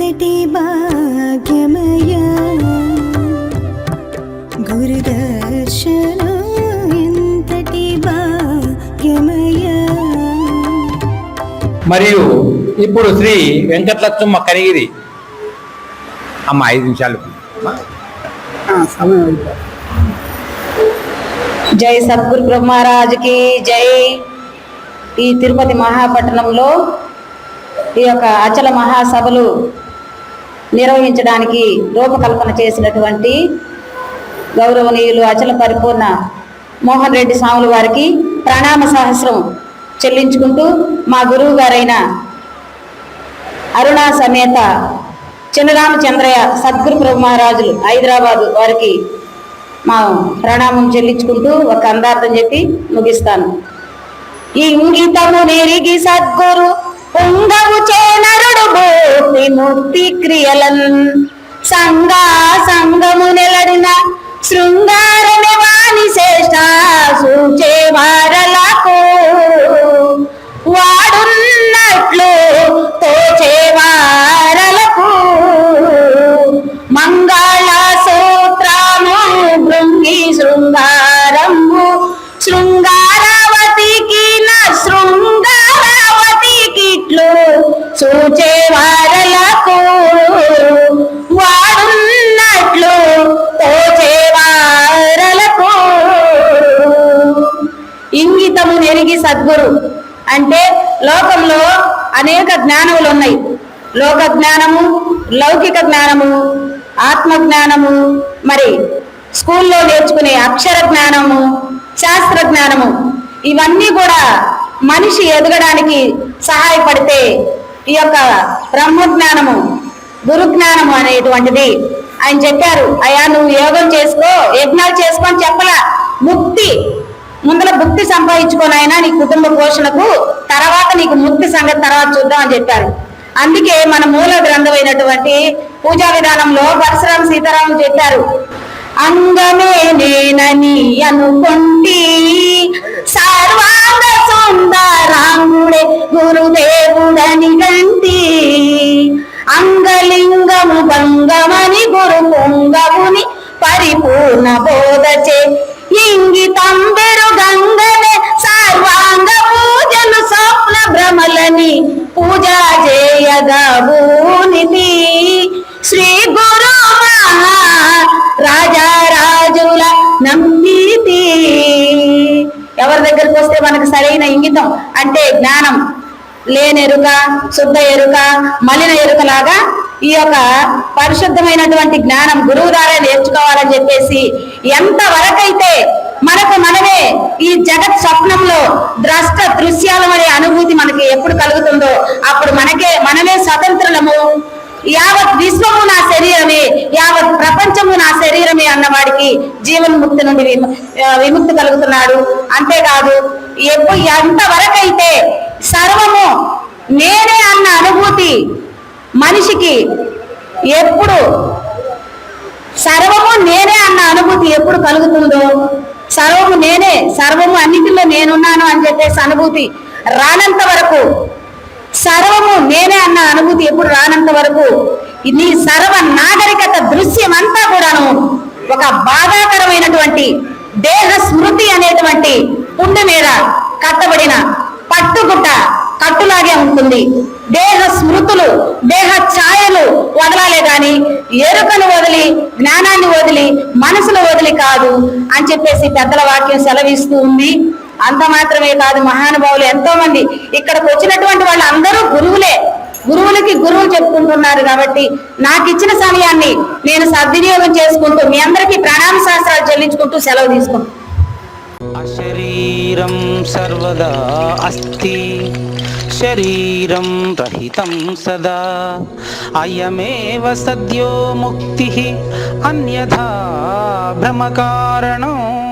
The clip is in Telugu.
ఎంతటి భాగ్యమయ. గురుదర్శన ఎంతటి భాగ్యమయ. మరియు ఇప్పుడు శ్రీ వెంకటలక్ష్మ కరిగిరి అమ్మ ఐదు నిమిషాలు. జై సద్గురు బ్రహ్మరాజుకి జై. ఈ తిరుపతి మహాపట్టణంలో ఈ యొక్క అచల మహాసభలు నిర్వహించడానికి రూపకల్పన చేసినటువంటి గౌరవనీయులు అచల పరిపూర్ణ మోహన్ రెడ్డి స్వాముల వారికి ప్రణామ సహస్రం చెల్లించుకుంటూ మా గురువు గారైన అరుణా సమేత చిన్నరామచంద్రయ్య సద్గురు ప్రభు మహారాజులు హైదరాబాదు వారికి మా ప్రణామం చెల్లించుకుంటూ ఒక అందార్థం చెప్పి ముగిస్తాను. ఇంగితము నేరిగి సద్గురు పొంగవు చేనరుడు భూమి ముక్తి క్రియలన్. సంగా సంగము నెలడిన శృంగారమే వాణి శేష సూచే సూచే వారలకు వాడున్నట్లు తోచే వారలకు. ఇంగితము నెరిగి సద్గురు అంటే లోకంలో అనేక జ్ఞానములు ఉన్నాయి లోక జ్ఞానము లౌకిక జ్ఞానము ఆత్మ జ్ఞానము మరి స్కూల్లో నేర్చుకునే అక్షర జ్ఞానము శాస్త్ర జ్ఞానము ఇవన్నీ కూడా మనిషి ఎదగడానికి సహాయపడితే ఈ యొక్క బ్రహ్మ జ్ఞానము గురు జ్ఞానము అనేటువంటిది. ఆయన చెప్పారు అయ్యా నువ్వు యోగం చేసుకో యజ్ఞాలు చేసుకో అని చెప్పలా. ముక్తి ముందర భుక్తి సంపాదించుకోనైనా నీ కుటుంబ పోషణకు తర్వాత నీకు ముక్తి సంగతి తర్వాత చూద్దాం అని చెప్పారు. అందుకే మన మూల గ్రంథమైనటువంటి పూజా విధానంలో పరశురామ సీతారాము చెప్పారు అంగమే నేనని లింగము భంగమని గురు పొంగవుని పరిపూర్ణ బోధచే. ఇంగితం గంగనే సర్వాంగ పూజలు స్వప్న భ్రమలని పూజ చేయగా శ్రీ గురు రాజారాజుల నమ్మితి. ఎవరి దగ్గరికి వస్తే మనకు సరైన ఇంగితం అంటే జ్ఞానం. లేనెరుక శుద్ధ ఎరుక మలిన ఎరుక లాగా ఈ యొక్క పరిశుద్ధమైనటువంటి జ్ఞానం గురువు ద్వారా నేర్చుకోవాలని చెప్పేసి ఎంత వరకైతే మనకు మనమే ఈ జగత్ స్వప్నంలో ద్రష్ట దృశ్యాలం అనే అనుభూతి మనకి ఎప్పుడు కలుగుతుందో అప్పుడు మనకే మనమే స్వతంత్రులము. యావత్ విశ్వము నా శరీరమే యావత్ ప్రపంచము నా శరీరమే అన్నవాడికి జీవన్ముక్తి నుండి విము- విముక్తి కలుగుతున్నాడు. అంతేకాదు ఎప్పుడు ఎంతవరకైతే సర్వము నేనే అన్న అనుభూతి మనిషికి ఎప్పుడు సర్వము నేనే అన్న అనుభూతి ఎప్పుడు కలుగుతుందో సర్వము నేనే సర్వము అన్నిటిలో నేనున్నాను అని చెప్పేసి అనుభూతి రానంత వరకు సర్వము నేనే అన్న అనుభూతి ఎప్పుడు రానంత వరకు నీ సర్వ నాగరికత దృశ్యం అంతా కూడాను ఒక బాధాకరమైనటువంటి దేహ స్మృతి అనేటువంటి పుండు మీద కట్టబడిన పట్టుగుట్ట కట్టులాగే ఉంటుంది. దేహ స్మృతులు దేహ ఛాయలు వదలాలే గాని ఎరుకను వదిలి జ్ఞానాన్ని వదిలి మనసును వదిలి కాదు అని చెప్పేసి పెద్దల వాక్యం సెలవిస్తూ ఉంది. అంత మాత్రమే కాదు మహానుభావులు ఎంతో మంది ఇక్కడికి వచ్చినటువంటి వాళ్ళందరూ గురువులే. గురువులకి గురువు చెప్పుకుంటున్నారు కాబట్టి నాకు ఇచ్చిన సమయాన్ని నేను సద్వినియోగం చేసుకుంటూ మీ అందరికీ ప్రణామ శాస్త్రాలు చెల్లించుకుంటూ సెలవు తీసుకుంటాను అశరీరం సర్వదా అస్తి. శరీరం రహితం సదా. అయమేవ సద్యో ముక్తి. అన్యథా భ్రమకారణం